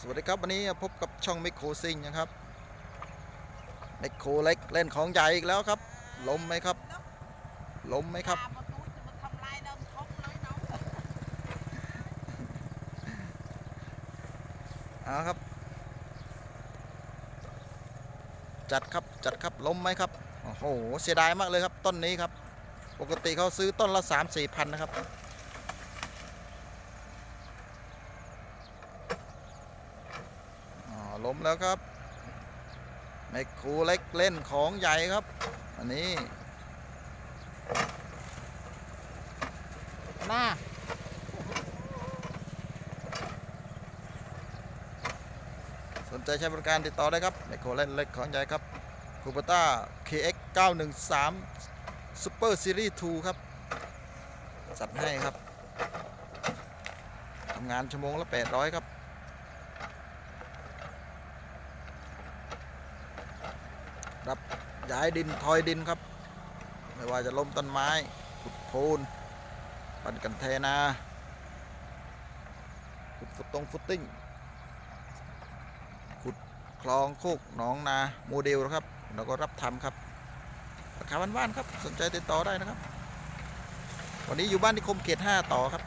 สวัสดีครับวันนี้พบกับช่องไมโครซิงนะครับไมโครเล็กเล่นของใหญ่อีกแล้วครับล้มไหมครับล้มไหมครับ เอาครับ จัดครับจัดครับล้มไหมครับ โอ้โห เสียดายมากเลยครับต้นนี้ครับ ปกติเขาซื้อต้นละ3 4มสี่พันนะครับอ๋อ ล้มแล้วครับไมโครเล็กเล่นของใหญ่ครับ อันนี้มาสนใจใช้บริการติดต่อได้ครับไมโครเล่นเล็กของใหญ่ครับคูปต้า KX 913 Super Series 2 ครับ จัดให้ครับทำงานชั่วโมงละ 800 ครับ รับย้ายดินทอยดินครับ ไม่ว่าจะล้มต้นไม้ขุดโพนปั่นกันเทนาขุดฟุตตรงฟุตติ้งขุดคลองโคกหนองนาโมเดลนะครับแล้วก็รับทำครับราคาบ้านๆครับ สนใจติดต่อได้นะครับ วันนี้อยู่บ้านนิคมเขต 5 ต่อครับ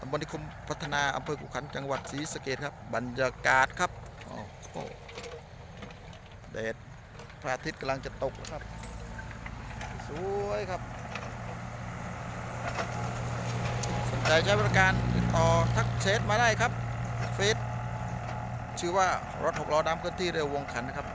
ตำบลนิคมพัฒนาอำเภอกุขันจังหวัดศรีสะเกดครับ บรรยากาศครับ โอ้โห แดดพระอาทิตย์กำลังจะตกแล้วครับ สวยครับ สนใจใช้บริการติดต่อทักเชทมาได้ครับเฟซชื่อว่ารถหกล้อดำเคลื่อนที่เร็ววงขันนะครับ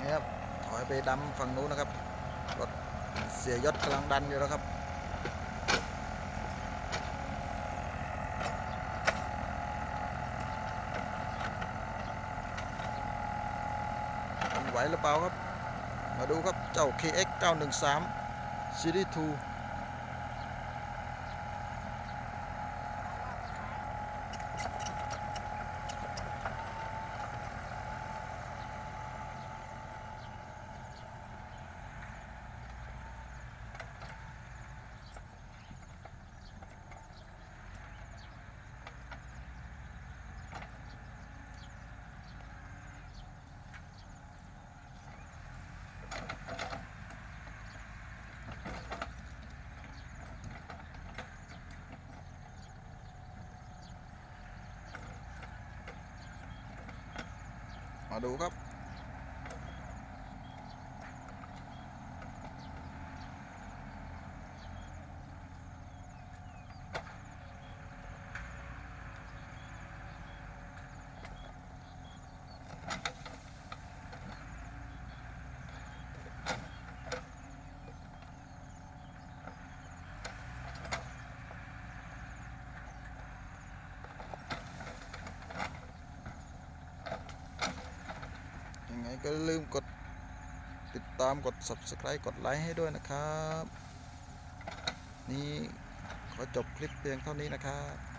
นี่ครับถอยไปดำฝั่งนู้นนะครับรถเสียยศกำลังดันอยู่แล้วครับ ไหวหรือเปล่าครับ มาดูครับเจ้า KX 913 Series 2 มา ก็ลืมกดติดตามกด subscribe กดไลค์ให้ด้วยนะครับ นี่ขอจบคลิปเพียงเท่านี้นะครับ